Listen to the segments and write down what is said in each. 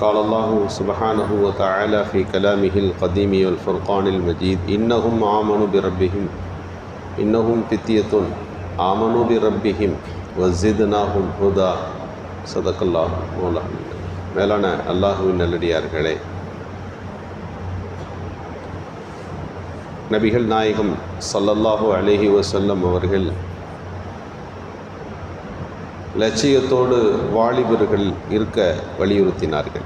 قال الله سبحانه وتعالى في كلامه القديم والفرقان المجيد إنهم آمنوا بربهم إنهم فتية آمنوا بربهم وزدناهم هدى صدق الله مولانا மேலான அல்லாஹுவின் நல்லடியார்களே நபிகள் நாயகம் ஸல்லல்லாஹு அலைஹி வஸல்லம் அவர்கள் லட்சியத்தோடு வாலிபர்கள் இருக்க வலியுறுத்தினார்கள்.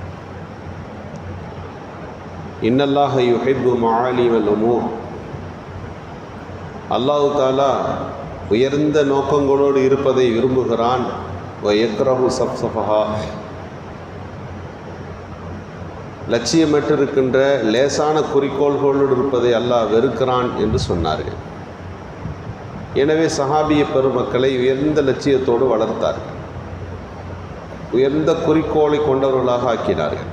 இன்னல்லாக யுஹிப்பு மஆலிவல் உமூர். அல்லாஹு தாலா உயர்ந்த நோக்கங்களோடு இருப்பதை விரும்புகிறான். எக்ரஹு சப்சஃபஹா லட்சியமற்றிருக்கின்ற லேசான குறிக்கோள்களோடு இருப்பதை அல்லாஹ் வெறுக்கிறான் என்று சொன்னார்கள். எனவே சஹாபிய பெருமக்களை உயர்ந்த லட்சியத்தோடு வளர்த்தார்கள். உயர்ந்த குறிக்கோளை கொண்டவர்களாக ஆக்கினார்கள்.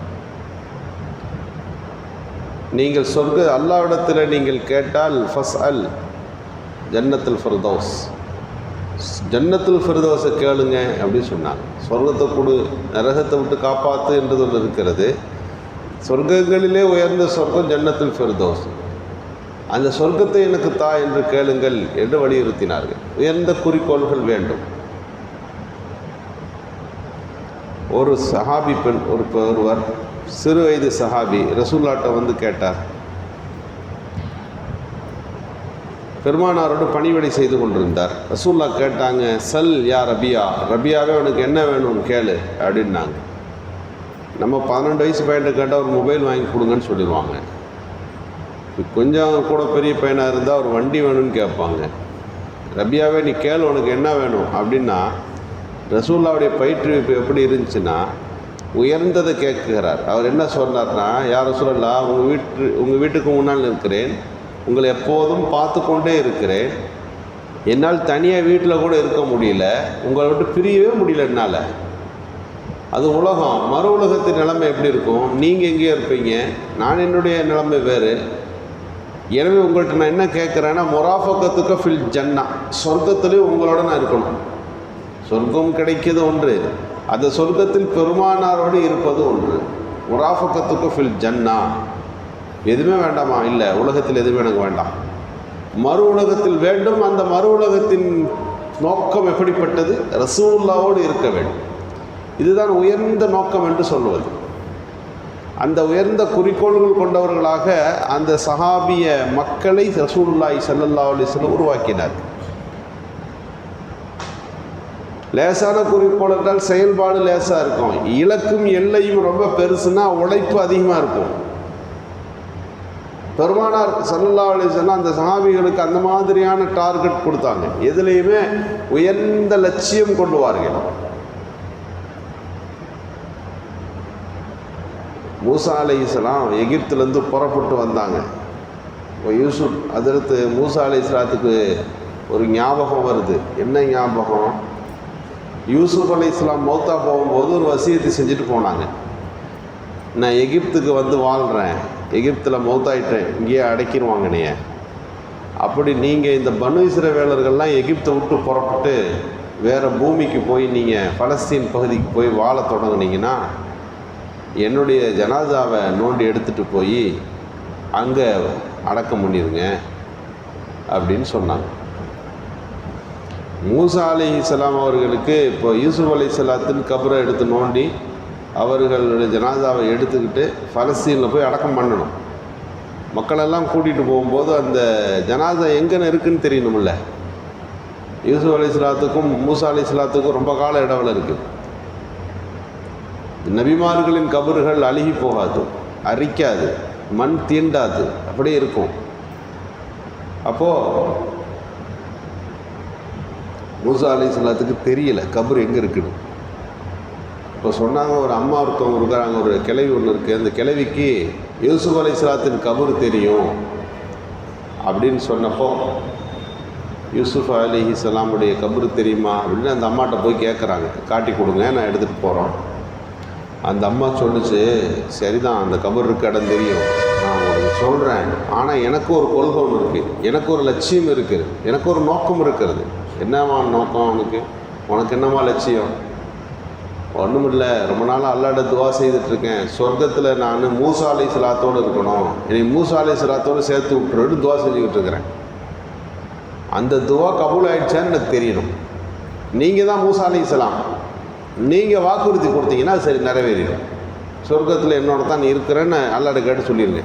நீங்கள் சொர்க்க அல்லாவிடத்தில் நீங்கள் கேட்டால் ஃபஸ் அல் ஜன்னத்துல் ஃபிர்தோஸ். ஜன்னத்தில் ஃபிர்தோஸை கேளுங்க அப்படின்னு சொன்னாங்க சொர்க்கத்தை கொடு நரகத்தை விட்டு காப்பாற்று என்று ஒன்று இருக்கிறது சொர்க்கங்களிலே உயர்ந்த சொர்க்கம் ஜன்னத்தில் ஃபிர்தோஸ். அந்த சொர்க்கத்தை எனக்கு தா என்று கேளுங்கள் என்று வலியுறுத்தினார்கள். உயர்ந்த குறிக்கோள்கள் வேண்டும். ஒரு சஹாபி பெண் ஒரு ஒருவர் சிறு வயது சஹாபி ரசூல்லாட்ட வந்து கேட்டார். பெருமானாரோடு பணிவிடை செய்து கொண்டிருந்தார். ரசூல்லா கேட்டாங்க சல் யா ரபியா ரபியாவே உனக்கு என்ன வேணும்னு கேளு அப்படின்னாங்க. நம்ம பன்னெண்டு வயசு பையன்ட்டு கேட்டால் ஒரு மொபைல் வாங்கி கொடுங்கன்னு சொல்லிடுவாங்க. கொஞ்சம் கூட பெரிய பையனாக இருந்தால் ஒரு வண்டி வேணும்னு கேட்பாங்க. ரபியாவே நீ கேள் உனக்கு என்ன வேணும்? அப்படின்னா ரசூல்லாவுடைய பயிற்றுவிப்பு எப்படி இருந்துச்சுன்னா உயர்ந்ததை கேட்குகிறார் அவர் என்ன சொன்னார்னா யார் சொல்லலா உங்கள் வீட்டு உங்கள் வீட்டுக்கு முன்னால் இருக்கிறேன் உங்களை எப்போதும் பார்த்து கொண்டே இருக்கிறேன். என்னால் தனியாக வீட்டில் கூட இருக்க முடியல. உங்களை விட்டு பிரியவே முடியல என்னால். அது உலகம். மறு உலகத்தின் நிலைமை எப்படி இருக்கும்? நீங்கள் எங்கேயோ இருப்பீங்க. நான் என்னுடைய நிலைமை வேறு. எனவே உங்கள்கிட்ட நான் என்ன கேட்குறேன்னா மொராஃபக்கத்துக்கு ஃபில் ஜன்னா சொர்க்கத்துலேயும் உங்களோட நான் இருக்கணும். சொர்க்கம் கிடைக்கிறது ஒன்று. அந்த சொர்க்கத்தில் பெருமானாரோடு இருப்பது ஒன்று. முராஃபக்கத்துக்கு ஃபில் ஜன்னா எதுவுமே வேண்டாமா? இல்லை உலகத்தில் எதுவுமே எனக்கு வேண்டாம். மறு உலகத்தில் வேண்டும். அந்த மறு உலகத்தின் நோக்கம் எப்படிப்பட்டது? ரசூல்லாவோடு இருக்க வேண்டும். இதுதான் உயர்ந்த நோக்கம் என்று சொல்லுவது. அந்த உயர்ந்த குறிக்கோள்கள் கொண்டவர்களாக அந்த சஹாபிய மக்களை ரசூலுல்லாய் சல்லல்லா அலிஸ்லம் உருவாக்கினார். லேசான குறிக்கோள் என்றால் செயல்பாடு லேசாக இருக்கும். இலக்கும் எல்லையும் ரொம்ப பெருசுன்னா உழைப்பு அதிகமாக இருக்கும். பெருமானார் சல்லல்லா அலிஸ்லாம் அந்த சஹாபிகளுக்கு அந்த மாதிரியான டார்கெட் கொடுத்தாங்க. எதுலேயுமே உயர்ந்த லட்சியம் கொண்டுவார்கள் மூசா அலை இஸ்லாம் எகிப்துலேருந்து புறப்பட்டு வந்தாங்க. இப்போ யூசுப் அதிர்த்து மூசா அலை இஸ்லாத்துக்கு ஒரு ஞாபகம் வருது. என்ன ஞாபகம்? யூசுப் அலை இஸ்லாம் மௌத்தா போகும்போது ஒரு வசியத்தை செஞ்சுட்டு போனாங்க. நான் எகிப்துக்கு வந்து வாழ்கிறேன் எகிப்தில் மௌத்தாயிட்டேன். இங்கேயே அடைக்கிடுவாங்க நீ அப்படி நீங்கள் இந்த பனு இஸ்ரவேலர்கள்லாம் எகிப்தை விட்டு புறப்பட்டு வேறு பூமிக்கு போய் நீங்கள் பலஸ்தீன் பகுதிக்கு போய் வாழ தொடங்குனீங்கன்னா என்னுடைய ஜனாதாவை நோண்டி எடுத்துகிட்டு போய் அங்கே அடக்கம் பண்ணிடுங்க அப்படின்னு சொன்னாங்க. மூசா அலி இஸ்லாம் அவர்களுக்கு இப்போ யூசுப் அலி இஸ்லாத்தின் கபரை எடுத்து நோண்டி அவர்களுடைய ஜனாதாவை எடுத்துக்கிட்டு பலஸ்தீனில் போய் அடக்கம் பண்ணணும். மக்களெல்லாம் கூட்டிகிட்டு போகும்போது அந்த ஜனாதா எங்கே இருக்குன்னு தெரியணும்ல? யூசுப் அலி இஸ்லாத்துக்கும் மூசா அலி இஸ்லாத்துக்கும் ரொம்ப கால இடவில் இருக்குது நபிமார்களின் கபறுகள் அழுகி போகாது அரிக்காது மண் தீண்டாது அப்படியே இருக்கும். அப்போது மூசா அலி சொல்லாத்துக்கு தெரியல கபர் எங்கே இருக்குன்னு. இப்போ சொன்னாங்க ஒரு அம்மா ஒருத்தவங்க இருக்கிறாங்க ஒரு கிளவி ஒன்று இருக்குது அந்த கிளவிக்கு யூசுப் அலி சலாத்தின் கபர் தெரியும் அப்படின்னு சொன்னப்போ யூசுஃப் அலி இஸ்லாமுடைய கபர் தெரியுமா அப்படின்னு அந்த அம்மாட்ட போய் கேட்குறாங்க காட்டி கொடுங்க நான் எடுத்துகிட்டு போகிறோம் அந்த அம்மா சொல்லுச்சு சரிதான் அந்த கபர் இருக்க இடம் தெரியும். நான் உங்களுக்கு சொல்கிறேன் ஆனால் எனக்கு ஒரு கொள்கை ஒன்று இருக்குது எனக்கு ஒரு லட்சியம் இருக்குது எனக்கு ஒரு நோக்கம் இருக்கிறது. என்னவா நோக்கம் உனக்கு? உனக்கு என்னம்மா லட்சியம்? ஒன்றும் இல்லை ரொம்ப நாளாக அல்லாட துவா செய்துட்ருக்கேன் சொர்க்கத்தில் நான் மூசாலை சிலாத்தோடு சலாத்தோடு இருக்கணும். என்னை மூசாலை சிலாத்தோடு சேர்த்து விட்டுருன்னு துவா செஞ்சுக்கிட்டு இருக்கிறேன் அந்த துவா கபூல் ஆயிடுச்சான்னு எனக்கு தெரியணும். நீங்கள் தான் மூசாலை அலை நீங்கள் வாக்குறுதி கொடுத்தீங்கன்னா அது சரி நிறைவேறிடும். சொர்க்கத்தில் என்னோட தான் நீ இருக்கிறேன்னு அல்லாட கேட்டு சொல்லிடுங்க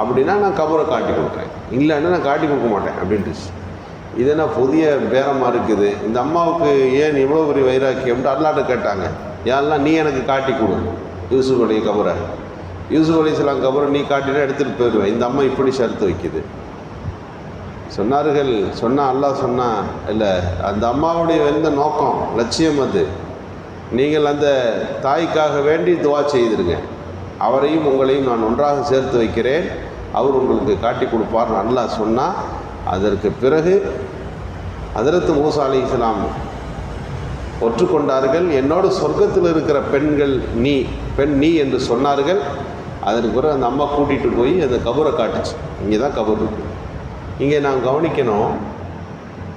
அப்படின்னா நான் கபரை காட்டி கொடுக்குறேன். இல்லைன்னா நான் காட்டி கொடுக்க மாட்டேன் அப்படின்ட்டு. இது என்ன புதிய பேரமாக இருக்குது? இந்த அம்மாவுக்கு ஏன் இவ்வளோ பெரிய வைராக்கியம்ட்டு அல்லாட்ட கேட்டாங்க. யாரெல்லாம் நீ எனக்கு காட்டி கொடு. யூசுஃப் அலி கபரை. யூசுஃப் அலி இஸ்லாம் கபரை நீ காட்டினா எடுத்துகிட்டு போயிடுவேன். இந்த அம்மா இப்படி ஷர்த்து வைக்குது. சொன்னார்கள் சொன்னால் அல்லாஹ் சொன்னா இல்லை அந்த அம்மாவுடைய எந்த நோக்கம் லட்சியம் அது. நீங்கள் அந்த தாய்க்காக வேண்டி துவா செய்திருங்க. அவரையும் உங்களையும் நான் ஒன்றாக சேர்த்து வைக்கிறேன். அவர் உங்களுக்கு காட்டி கொடுப்பார் அல்லாஹ் சொன்னால் அதற்கு பிறகு அதிரத்து மூசா அலி இஸ்லாம் ஒற்றுக்கொண்டார்கள். என்னோடு சொர்க்கத்தில் இருக்கிற பெண்கள் நீ பெண் நீ என்று சொன்னார்கள். அதற்கு பிறகு அந்த அம்மா கூட்டிகிட்டு போய் அந்த கபரை காட்டுச்சு. இங்கே தான் கபர் இருக்குது இங்கே நாம் கவனிக்கணும்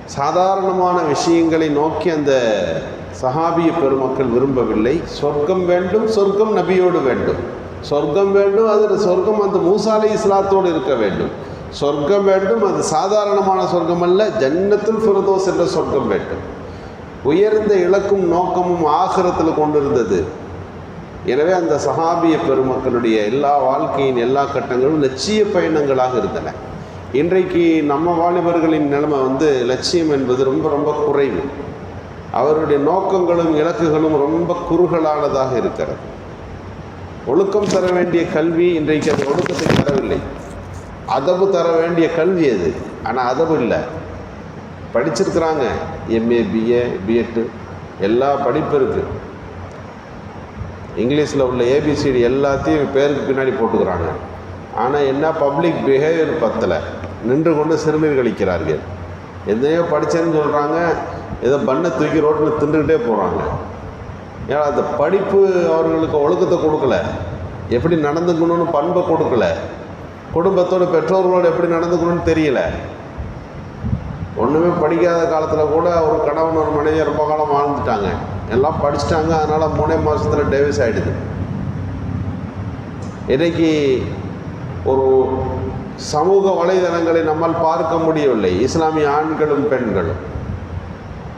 சாதாரணமான விஷயங்களை நோக்கி அந்த சஹாபிய பெருமக்கள் விரும்பவில்லை. சொர்க்கம் வேண்டும் சொர்க்கம் நபியோடு வேண்டும். சொர்க்கம் வேண்டும் அதில் சொர்க்கம் அந்த மூசாலை இஸ்லாத்தோடு இருக்க வேண்டும். சொர்க்கம் வேண்டும் அது சாதாரணமான சொர்க்கம் அல்ல ஜன்னத்துல் ஃபிரதோஸ் என்ற சொர்க்கம் வேண்டும். உயர்ந்த இலக்கும் நோக்கமும் ஆகரத்தில் கொண்டிருந்தது. எனவே அந்த சஹாபிய பெருமக்களுடைய எல்லா வாழ்க்கையின் எல்லா கட்டங்களும் லட்சிய பயணங்களாக இருந்தன. இன்றைக்கு நம்ம வாலிபர்களின் நிலைமை வந்து லட்சியம் என்பது ரொம்ப ரொம்ப குறைவு. அவருடைய நோக்கங்களும் இலக்குகளும் ரொம்ப குறுகலானதாக இருக்கிறது. ஒழுக்கம் தர வேண்டிய கல்வி இன்றைக்கு அந்த ஒழுக்கத்தை தரவில்லை அதவு தர வேண்டிய கல்வி அது ஆனால் அதவு இல்லை. படிச்சிருக்கிறாங்க. எம்ஏ பிஏ பிஎட்டு எல்லா படிப்பு இருக்குது இங்கிலீஷில் உள்ள ஏபிசிடி எல்லாத்தையும் பேருக்கு பின்னாடி போட்டுக்கிறாங்க. ஆனால் என்ன பப்ளிக் பிஹேவியர் பத்தலை. நின்று கொண்டு சிறுநீர் கழிக்கிறார்கள். எதையோ படித்தேன்னு சொல்கிறாங்க ஏதோ பண்ணை தூக்கி ரோட்டில் தின்றுக்கிட்டே போகிறாங்க ஏன்னா அந்த படிப்பு அவர்களுக்கு ஒழுக்கத்தை கொடுக்கல. எப்படி நடந்துக்கணும்னு பண்பை கொடுக்கல. குடும்பத்தோட பெற்றோர்களோடு எப்படி நடந்துக்கணும்னு தெரியல. ஒன்றுமே படிக்காத காலத்தில் கூட ஒரு கணவன் ஒரு மனைவி ரொம்ப காலம் வாழ்ந்துட்டாங்க. எல்லாம் படிச்சிட்டாங்க அதனால் மூணே மாதத்தில் டேவிஸ் ஆகிடுது இன்றைக்கி ஒரு சமூக வலைதளங்களை நம்மால் பார்க்க முடியவில்லை. இஸ்லாமிய ஆண்களும் பெண்களும்.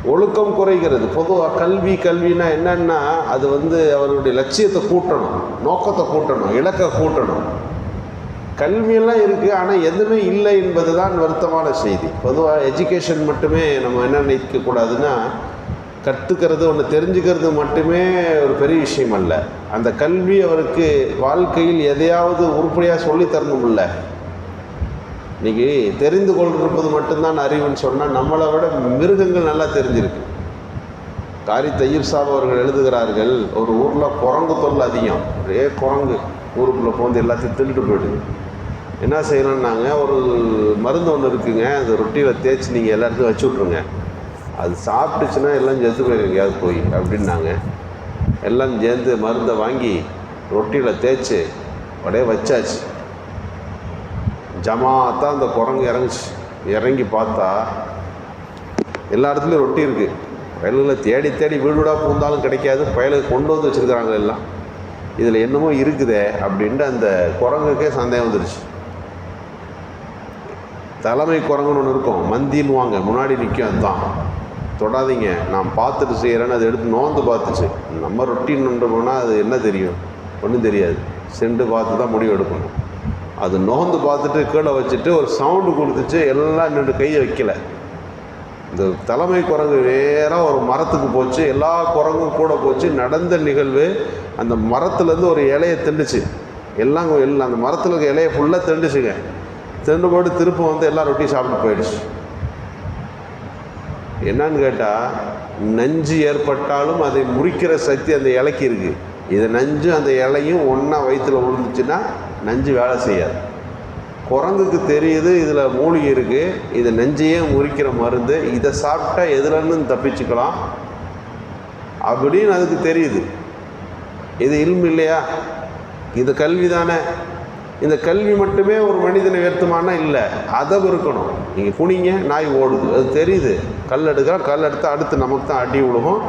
ஒழுக்கம் குறைகிறது. பொதுவாக கல்வி கல்வினா என்னன்னா அது வந்து அவர்களுடைய லட்சியத்தை கூட்டணும். நோக்கத்தை கூட்டணும். இலக்கை கூட்டணும். கல்வியெல்லாம் இருக்குது ஆனால் எதுவுமே இல்லை என்பது தான் வருத்தமான செய்தி. பொதுவாக எஜுகேஷன் மட்டுமே நம்ம என்ன நினைக்கக்கூடாதுன்னா கற்றுக்கிறது ஒன்று தெரிஞ்சுக்கிறது மட்டுமே ஒரு பெரிய விஷயம் அல்ல. அந்த கல்வி அவருக்கு வாழ்க்கையில் எதையாவது உருப்படியாக சொல்லித் தரணும்ல இல்லை இன்றைக்கி தெரிந்து கொண்டிருப்பது மட்டும்தான் அறிவுன்னு சொன்னால் நம்மளை விட மிருகங்கள் நல்லா தெரிஞ்சிருக்கு. காரி தயிர் சாப் அவர்கள் எழுதுகிறார்கள் ஒரு ஊரில் குரங்கு தொல்லை அதிகம். ஒரே குரங்கு ஊருக்குள்ளே போந்து எல்லாத்தையும் தின்னுட்டு போயிடுது. என்ன செய்யணும்னாங்க ஒரு மருந்து ஒன்று இருக்குங்க அந்த ரொட்டியில் தேய்ச்சி நீங்கள் எல்லாத்தையும் வச்சு விட்ருங்க அது சாப்பிட்டுச்சுன்னா எல்லாம் செத்து போயிருங்க எங்கேயாவது போய் அப்படின்னாங்க. எல்லாம் சேர்ந்து மருந்தை வாங்கி ரொட்டியில் தேய்ச்சி அப்படியே வச்சாச்சு. ஜமாத்தான் அந்த குரங்கு இறங்குச்சு. இறங்கி பார்த்தா எல்லா இடத்துலையும் ரொட்டி இருக்குது பயலுகளை தேடி தேடி வீடு வீடாக பூந்தாலும் கிடைக்காது. பயலுக்கு கொண்டு வந்து வச்சுருக்கிறாங்க எல்லாம். இதில் என்னமோ இருக்குதே அப்படின்ட்டு அந்த குரங்குக்கே சந்தேகம் வந்துடுச்சு தலைமை குரங்குன்னு ஒன்று இருக்கும். மந்தின்னுவாங்க முன்னாடி நிற்கும் அதுதான். தொடாதீங்க. நான் பார்த்துட்டு செய்கிறேன்னு அதை எடுத்து நோந்து பார்த்துச்சு. நம்ம ரொட்டின்னு போனால் அது என்ன தெரியும்? ஒன்றும் தெரியாது. சென்று பார்த்து தான் முடிவு எடுக்கணும். அது நோந்து பார்த்துட்டு கீழே வச்சுட்டு ஒரு சவுண்டு கொடுத்துச்சு எல்லாம் நின்று கையை வைக்கல. இந்த தலைமை குரங்கு நேராக ஒரு மரத்துக்கு போச்சு எல்லா குரங்கும் கூட போச்சு. நடந்த நிகழ்வு அந்த மரத்துலேருந்து ஒரு இலையை திண்டுச்சு எல்லாம் எல்லாம் அந்த மரத்தில் இருக்க இலையை ஃபுல்லாக திண்டுச்சுங்க திண்டு போட்டு திருப்பம் வந்து எல்லாம் ரொட்டி சாப்பிட்டு போயிடுச்சு. என்னன்னு கேட்டால் நஞ்சு ஏற்பட்டாலும் அதை முறிக்கிற சக்தி அந்த இலைக்கு இருக்குது இது நஞ்சு அந்த இலையும் ஒன்றா வயிற்றில் விழுந்துச்சுன்னா நஞ்சு வேலை செய்யாது. குரங்குக்கு தெரியுது இதில் மூலிகை இருக்குது இது நஞ்சையே முறிக்கிற மருந்து இதை சாப்பிட்டா எதுலேருந்து தப்பிச்சுக்கலாம் அப்படின்னு அதுக்கு தெரியுது. இது இல்மு இல்லையா? இது கல்வி தானே. இந்த கல்வி மட்டுமே ஒரு மனிதனை உயர்த்துமானா இல்லை. அதவு இருக்கணும் நீங்கள் குனிங்க நாய் ஓடுது. அது தெரியுது. கல் எடுக்கிறோம் கல் எடுத்து அடுத்து நமக்கு தான் அடி விழுகும்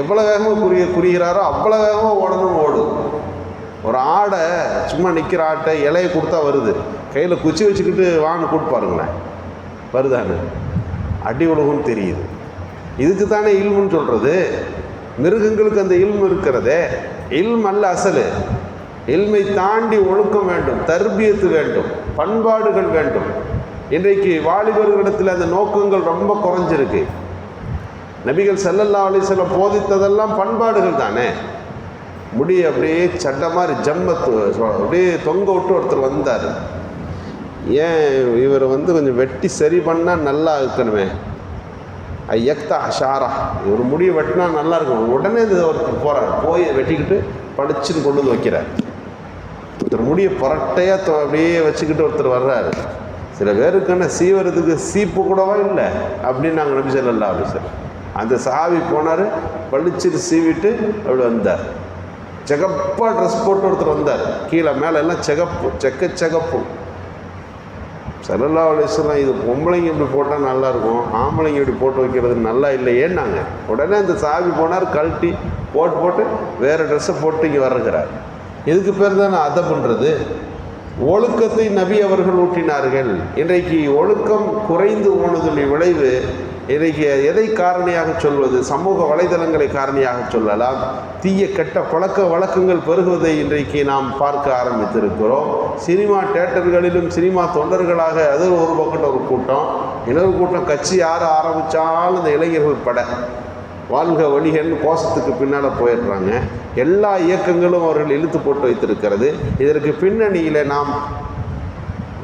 எவ்வளோ வேகமாக புரிய புரிகிறாரோ அவ்வளோ வேகமாக ஓடணும் ஓடும். ஒரு ஆடை சும்மா நிற்கிற ஆட்டை இலையை கொடுத்தா வருது. கையில் குச்சி வச்சுக்கிட்டு வான்னு கூட்டு பாருங்களேன். வருதானே? அடி உலகம் தெரியுது. இதுக்கு தானே இல்முன்னு சொல்கிறது மிருகங்களுக்கு அந்த இல்மு இருக்கிறதே. இல்ம் அல்ல அசலு. இல்மை தாண்டி ஒழுக்கம் வேண்டும் தர்பியத்து வேண்டும் பண்பாடுகள் வேண்டும். இன்றைக்கு வாலிபர்களிடத்தில் அந்த நோக்கங்கள் ரொம்ப குறைஞ்சிருக்கு. நபிகள் செல்லல்லா அலைஹி போதித்ததெல்லாம் பண்பாடுகள் தானே. முடி அப்படியே சட்டை மாதிரி ஜம்மத்து அப்படியே தொங்க விட்டு ஒருத்தர் வந்தார். ஏன் இவர் வந்து கொஞ்சம் வெட்டி சரி பண்ணால் நல்லா இருக்கணுமே? ஐயக்தா ஷாரா இவர் முடியை வெட்டினா நல்லா இருக்கும். உடனே இது ஒருத்தர் போகிறார் போய் வெட்டிக்கிட்டு படிச்சுன்னு கொண்டு வந்து வைக்கிறார். ஒருத்தர் முடியை புரட்டையாக அப்படியே வச்சுக்கிட்டு ஒருத்தர் வர்றாரு. சில பேருக்கான சீவரத்துக்கு சீப்பு கூடவா இல்லை? அப்படின்னு நாங்கள் நம்பி செல்லலாம் அப்படி சார் அந்த சாவி போனார் பளிச்சுட்டு சீவிட்டு அப்படி வந்தார். சிகப்பாக ட்ரெஸ் போட்டு ஒருத்தர் வந்தார். கீழே மேலே எல்லாம் சிகப்பு செக்க சிகப்பு. செல்லல்லா அலிஸ்லாம் இது பொம்பளைங்க இப்படி போட்டால் நல்லாயிருக்கும் ஆம்பளைங்க இப்படி போட்டு வைக்கிறது நல்லா இல்லையேன்னாங்க. உடனே அந்த சாவி போனார் கழட்டி போட்டு போட்டு வேறு ட்ரெஸ்ஸை போட்டு இங்கே வர்றகிறார் இதுக்கு பேர் தானே அதை பண்ணுறது ஒழுக்கத்தை நபி அவர்கள் ஊட்டினார்கள். இன்றைக்கு ஒழுக்கம் குறைந்து போனதுடைய விளைவு இன்றைக்கு எதை காரணியாக சொல்வது? சமூக வலைதளங்களை காரணியாக சொல்லலாம். தீய கெட்ட பழக்க வழக்கங்கள் பெருகுவதை இன்றைக்கு நாம் பார்க்க ஆரம்பித்திருக்கிறோம். சினிமா தேட்டர்களிலும் சினிமா தொண்டர்களாக அது ஒரு பக்கத்தில் ஒரு கூட்டம் இன்னொரு கூட்டம் கட்சி யார் ஆரம்பித்தாலும் இந்த இளைஞர்கள் பட. வாழ்க வழிகள்னு கோஷத்துக்கு பின்னால் போயிடுறாங்க. எல்லா இயக்கங்களும் அவர்கள் இழுத்து போட்டு வைத்திருக்கிறது. இதற்கு பின்னணியில் நாம்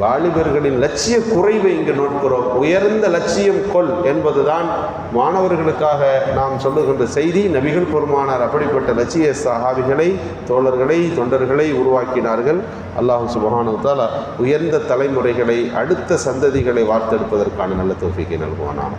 வாலிபர்களின் லட்சிய குறைவை இங்கு நோக்கிறோம் உயர்ந்த லட்சியம் கொள் என்பதுதான் மாணவர்களுக்காக நாம் சொல்லுகின்ற செய்தி. நபிகள் பெருமானார் அப்படிப்பட்ட லட்சிய சஹாபிகளை தோழர்களை தொண்டர்களை உருவாக்கினார்கள். அல்லாஹ் சுபஹானு உயர்ந்த தலைமுறைகளை அடுத்த சந்ததிகளை வார்த்தெடுப்பதற்கான நல்ல தொகுப்பிக்கை நல்குவானான்